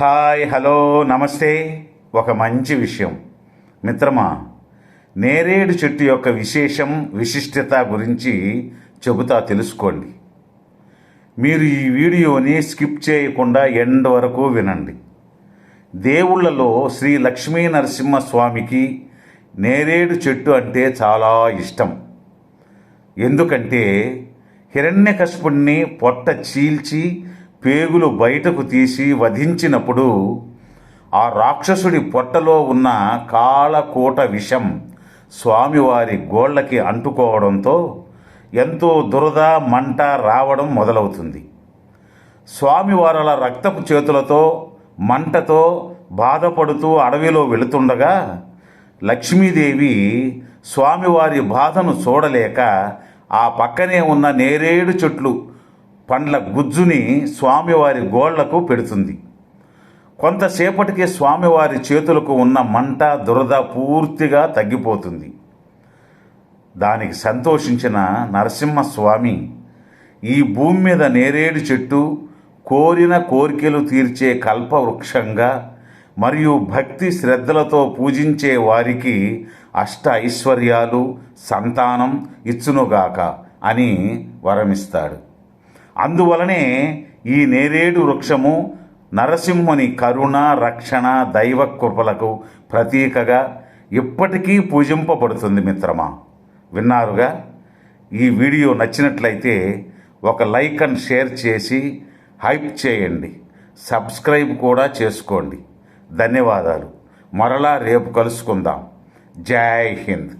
Hi hello నమస్తే. ఒక మంచి విషయం. మిత్రమా నేరేడు చెట్టు యొక్క విశేషం విశిష్టత గురించి చెబుతా తెలుసుకోండి. మీరు ఈ వీడియోని స్కిప్ చేయకుండా ఎండ్ వరకు వినండి. దేవుళ్ళలో శ్రీ లక్ష్మీ నరసింహస్వామికి నేరేడు చెట్టు అంటే చాలా ఇష్టం. ఎందుకంటే హిరణ్యకశపుణ్ణి పొట్ట చీల్చి పేగులు బయటకు తీసి వధించినప్పుడు ఆ రాక్షసుడి పొట్టలో ఉన్న కాళకూట విషం స్వామివారి గోళ్ళకి అంటుకోవడంతో ఎంతో దురద మంట రావడం మొదలవుతుంది. స్వామివారల రక్తపు చేతులతో మంటతో బాధపడుతూ అడవిలో వెళుతుండగా లక్ష్మీదేవి స్వామివారి బాధను చూడలేక ఆ పక్కనే ఉన్న నేరేడు చెట్లు పండ్ల గుజ్జుని స్వామివారి గోళ్ళకు పెడుతుంది. కొంతసేపటికి స్వామివారి చేతులకు ఉన్న మంట దురద పూర్తిగా తగ్గిపోతుంది. దానికి సంతోషించిన నరసింహస్వామి ఈ భూమి మీద నేరేడు చెట్టు కోరిన కోరికలు తీర్చే కల్పవృక్షంగా మరియు భక్తి శ్రద్ధలతో పూజించే వారికి అష్ట ఐశ్వర్యాలు సంతానం ఇచ్చునుగాక అని వరమిస్తాడు. అందువలనే ఈ నేరేడు వృక్షము నరసింహుని కరుణ రక్షణ దైవ కృపలకు ప్రతీకగా ఇప్పటికీ పూజింపబడుతుంది మిత్రమా. విన్నారుగా? ఈ వీడియో నచ్చినట్లయితే ఒక లైక్ అండ్ షేర్ చేసి హైప్ చేయండి. సబ్స్క్రైబ్ కూడా చేసుకోండి. ధన్యవాదాలు. మరలా రేపు కలుసుకుందాం. జై హింద్.